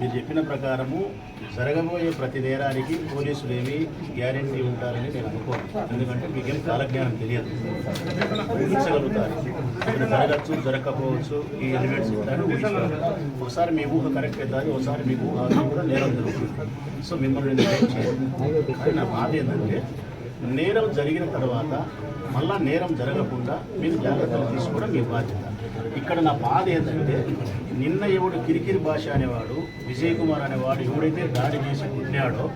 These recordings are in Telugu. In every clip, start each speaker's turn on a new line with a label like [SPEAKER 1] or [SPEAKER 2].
[SPEAKER 1] మీరు చెప్పిన ప్రకారము జరగబోయే ప్రతి నేరానికి పోలీసులు ఏమి గ్యారెంటీ ఉంటారని నేను అనుకోను. ఎందుకంటే మీకేం కాలజ్ఞానం తెలియదు. ఊహించగలుగుతారు. ఇక్కడ జరగచ్చు జరగకపోవచ్చు ఈ ఎలిమెంట్స్ ఉంటాయని ఊహించగలుగుతారు ఒకసారి మీ ఊహ కరెక్ట్ అవుతుంది ఒకసారి మీ ఊహ కూడా నేరం జరుగుతుంది. సో మిమ్మల్ని నేను నా బాధ ఏంటంటే నేరం జరిగిన తర్వాత మళ్ళా నేరం జరగకుండా మీరు జాగ్రత్తలు తీసుకోవడం మీ బాధ్యత. ఇక్కడ నా బాధ ఏంటంటే నిన్న ఎవడు కిరికిరి భాష అనేవాడు విజయ్ కుమార్ అనేవాడు ఎవడైతే దాడి చేసి పుట్టినాడో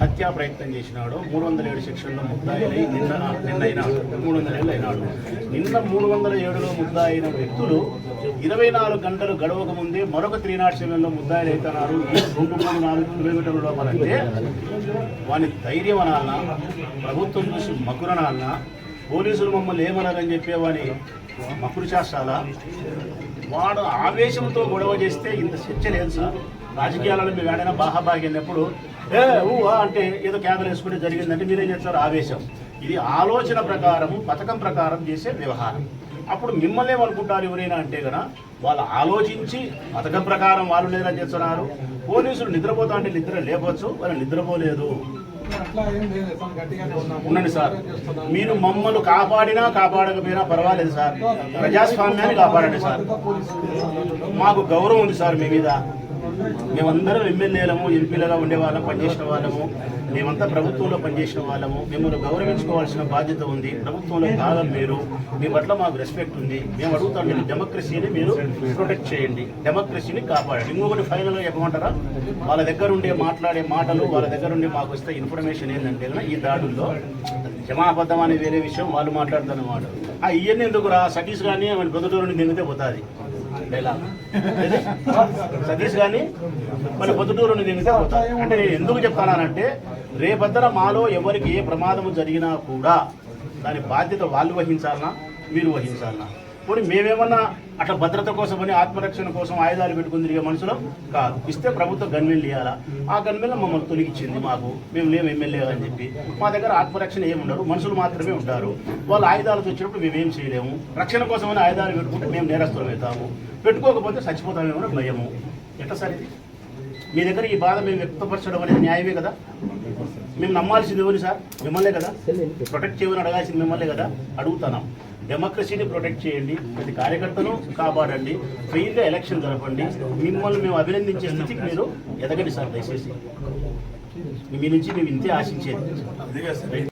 [SPEAKER 1] హత్యా ప్రయత్నం చేసినాడు. మూడు వందల ఏడు సెక్షన్లో ముద్దాయిలై నిన్న నిన్న అయినాడు మూడు వందల ఏళ్ళు అయినాడు. నిన్న మూడు వందల ఏడులో ముద్దాయిన వ్యక్తులు ఇరవై నాలుగు గంటలు గడవక ముందే మరొక త్రీ నాట్ సెవెన్లో ముద్దాయిలు అవుతున్నారు రెండు మూడు నాలుగు కిలోమీటర్ల లోపలంటే వాని ధైర్యం అనాలనా ప్రభుత్వం చూసి మకురనాలనా పోలీసులు మమ్మల్ని ఏమన్నారని చెప్పే వాని మకురు చేస్తాలా వాడు ఆవేశంతో గొడవ చేస్తే ఇంత చర్చ లేదు సార్. రాజకీయాలలో మేము ఏడైనా బాహాబాగి వెళ్ళినప్పుడు ఏ ఊ అంటే ఏదో క్యాబిల్ వేసుకుంటే జరిగిందంటే మీరేం చేస్తారు? ఆవేశం. ఇది ఆలోచన ప్రకారం పథకం ప్రకారం చేసే వ్యవహారం. అప్పుడు మిమ్మల్ని ఏమనుకుంటారు ఎవరైనా అంటే కదా వాళ్ళు ఆలోచించి పథకం ప్రకారం వాళ్ళు లేదని చేస్తున్నారు. పోలీసులు నిద్రపోతా అంటే నిద్ర లేపచ్చు వాళ్ళు నిద్రపోలేదు. ఉండండి సార్. మీరు మమ్మల్ని కాపాడినా కాపాడకపోయినా పర్వాలేదు సార్. ప్రజాస్వామ్యాన్ని కాపాడండి సార్. మాకు గౌరవం ఉంది సార్ మీ మీద. మేమందరం ఎమ్మెల్యేలము ఎంపీలుగా ఉండేవాళ్ళం పనిచేసిన వాళ్ళము. మేమంతా ప్రభుత్వంలో పనిచేసిన వాళ్ళము. మిమ్మల్ని గౌరవించుకోవాల్సిన బాధ్యత ఉంది. ప్రభుత్వంలో కాలం మీరు. మీ పట్ల మాకు రెస్పెక్ట్ ఉంది. మేము అడుగుతాం మీరు డెమోక్రసీని మీరు ప్రొటెక్ట్ చేయండి. డెమోక్రసీని కాపాడండి. ఇంకొకటి ఫైనల్గా చెప్పమంటారా? వాళ్ళ దగ్గర ఉండే మాట్లాడే మాటలు వాళ్ళ దగ్గర ఉండే మాకు వస్తే ఇన్ఫర్మేషన్ ఏంటంటే ఈ దాడుల్లో జమాబద్ధం అనే వేరే విషయం. వాళ్ళు మాట్లాడుతున్నమాట ఆ ఇవన్నీ ఎందుకురా? సతీష్ కానీ మన పొద్దుటూరు నుండి పోతుంది. డైలాగ్. సతీష్ కానీ మన పొద్దుటూరు అంటే నేను ఎందుకు చెప్తానంటే రేపద్దర మాలో ఎవరికి ఏ ప్రమాదం జరిగినా కూడా దాని బాధ్యత వాళ్ళు వహించాలనా? మీరు వహించాలనా? పోనీ మేమేమన్నా అట్లా భద్రత కోసమని ఆత్మరక్షణ కోసం ఆయుధాలు పెట్టుకుని తిరిగే మనుషులం కాదు. ఇస్తే ప్రభుత్వం గన్మెన్లు ఇవ్వాలా ఆ గన్మెన్లు మమ్మల్ని తొలగించింది మాకు. మేము లేము ఎమ్మెల్యే అని చెప్పి. మా దగ్గర ఆత్మరక్షణ ఏమి ఉండరు మనుషులు మాత్రమే ఉంటారు. వాళ్ళు ఆయుధాలతో వచ్చినప్పుడు మేమేం చేయలేము. రక్షణ కోసమని ఆయుధాలు పెట్టుకుంటే మేము నేరస్తులం అవుతాము. పెట్టుకోకపోతే చచ్చిపోతామేమో భయము. ఎట్లా సార్ ఇది? మీ దగ్గర ఈ బాధ మేము వ్యక్తపరచడం అనేది న్యాయమే కదా? మేము నమ్మాల్సింది ఎవరు సార్? మిమ్మల్నే కదా? ప్రొటెక్ట్ చేయమని అడగాల్సింది మిమ్మల్నే కదా? అడుగుతున్నాం. డెమోక్రసీని ప్రొటెక్ట్ చేయండి ప్రతి కార్యకర్తను కాపాడండి ఫ్రీగా ఎలక్షన్ జరపండి. మిమ్మల్ని మేము అభినందించే స్థితికి మీరు ఎదగండి సార్ దయచేసి. మీ నుంచి మేము ఇంతే ఆశించేది.